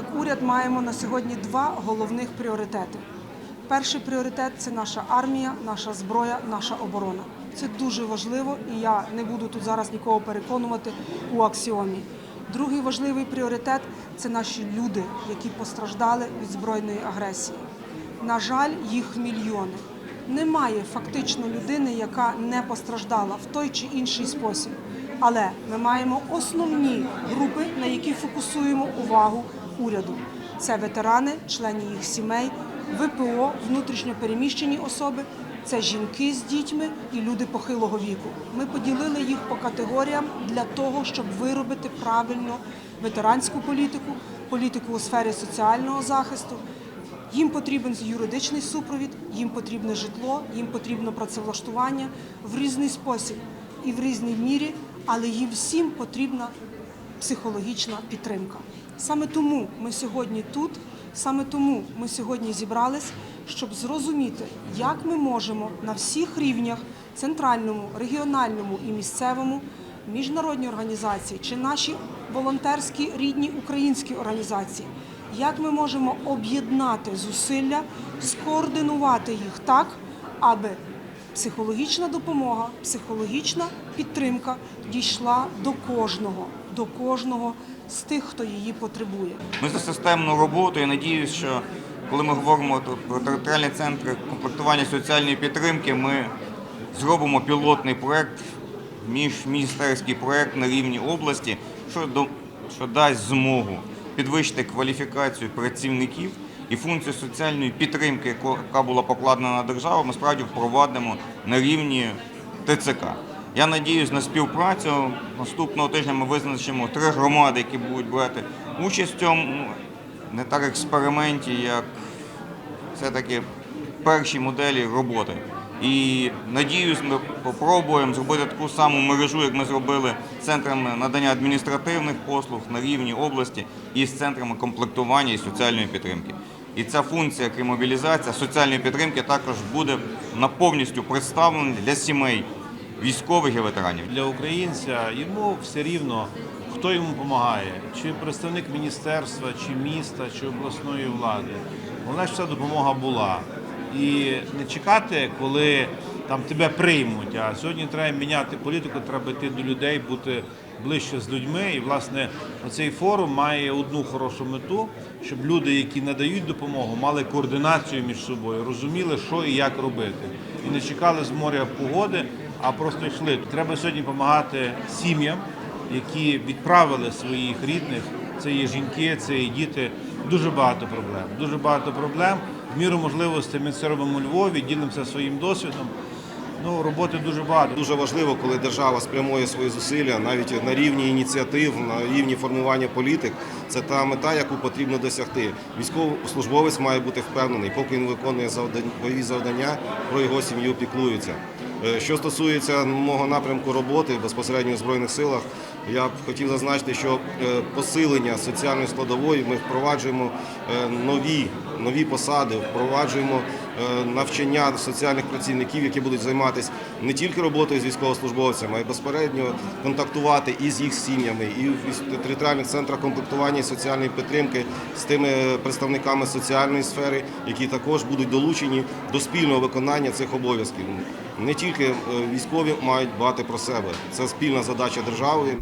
як уряд маємо на сьогодні два головних пріоритети. Перший пріоритет це наша армія, наша зброя, наша оборона. Це дуже важливо, і я не буду тут зараз нікого переконувати у аксіомі. Другий важливий пріоритет це наші люди, які постраждали від збройної агресії. На жаль, їх мільйони. Немає фактично людини, яка не постраждала в той чи інший спосіб. Але ми маємо основні групи, на які фокусуємо увагу уряду. Це ветерани, члени їх сімей, ВПО, внутрішньо переміщені особи, це жінки з дітьми і люди похилого віку. Ми поділили їх по категоріям для того, щоб виробити правильно ветеранську політику, політику у сфері соціального захисту. Їм потрібен юридичний супровід, їм потрібне житло, їм потрібно працевлаштування в різний спосіб і в різній мірі, але їм всім потрібна психологічна підтримка. Саме тому ми сьогодні тут, саме тому ми сьогодні зібрались, щоб зрозуміти, як ми можемо на всіх рівнях центральному, регіональному і місцевому, міжнародні організації чи наші волонтерські рідні українські організації, як ми можемо об'єднати зусилля, скоординувати їх так, аби психологічна допомога, психологічна підтримка дійшла до кожного, до кожного з тих, хто її потребує. Ми за системну роботу і надіюсь, що коли ми говоримо про територіальні центри комплектування соціальної підтримки, ми зробимо пілотний проект, міжміністерський проект на рівні області, що, до- що дасть змогу підвищити кваліфікацію працівників і функцію соціальної підтримки, яка була покладена на державу, ми справді впровадимо на рівні ТЦК. Я надіюсь на співпрацю. Наступного тижня ми визначимо три громади, які будуть брати участь в цьому не так експерименті, як все-таки перші моделі роботи. І надіюсь, ми спробуємо зробити таку саму мережу, як ми зробили з центрами надання адміністративних послуг на рівні області і з центрами комплектування і соціальної підтримки. І ця функція, як мобілізація соціальної підтримки, також буде повністю представлена для сімей військових і ветеранів. Для українця йому все рівно, хто йому допомагає, чи представник міністерства, чи міста, чи обласної влади. Головне, щоб ця допомога була. І не чекати, коли там тебе приймуть. А сьогодні треба міняти політику, треба йти до людей, бути ближче з людьми. І власне цей форум має одну хорошу мету, щоб люди, які надають допомогу, мали координацію між собою, розуміли, що і як робити, і не чекали з моря погоди, а просто йшли. Треба сьогодні допомагати сім'ям, які відправили своїх рідних. Це є жінки, це є діти. Дуже багато проблем. Дуже багато проблем. В міру можливостей ми це робимо у Львові, ділимося своїм досвідом. Ну, роботи дуже багато. Дуже важливо, коли держава спрямує свої зусилля навіть на рівні ініціатив, на рівні формування політик. Це та мета, яку потрібно досягти. Військовослужбовець має бути впевнений, поки він виконує бойові завдання, про його сім'ю піклуються. Е, Що стосується мого напрямку роботи безпосередньо в збройних силах, я б хотів зазначити, що е, посилення соціальної складової ми впроваджуємо е, нові, нові посади, впроваджуємо навчання соціальних працівників, які будуть займатися не тільки роботою з військовослужбовцями, а й безпередньо контактувати і з їх сім'ями, і в територіальних центрах комплектування і соціальної підтримки з тими представниками соціальної сфери, які також будуть долучені до спільного виконання цих обов'язків. Не тільки е, військові мають дбати про себе, це спільна задача держави.